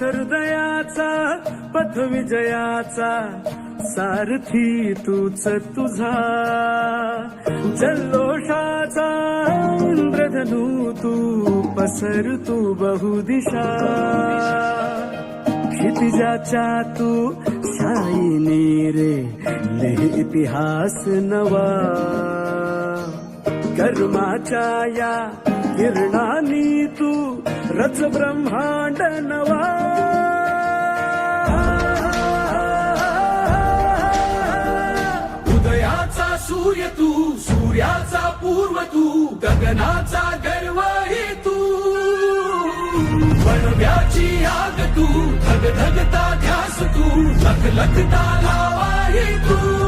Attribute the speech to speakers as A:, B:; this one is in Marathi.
A: हृदयाचा पथ विजयाचा सारथी तूच तुझा. जल्लोषाचा इंद्रधनू तू पसर तू बहुदिशा. क्षितिजाच्या तू साईने रे लिह इतिहास नवा. कर्माच्या या किरणानी तू रच ब्रह्मांड नवा.
B: उदयाचा सूर्य तू सूर्याचा पूर्व तू गगनाचा गर्व हे तू. वणव्याची आग तू धग धगता ध्यास तू लख लखता लावा हे तू.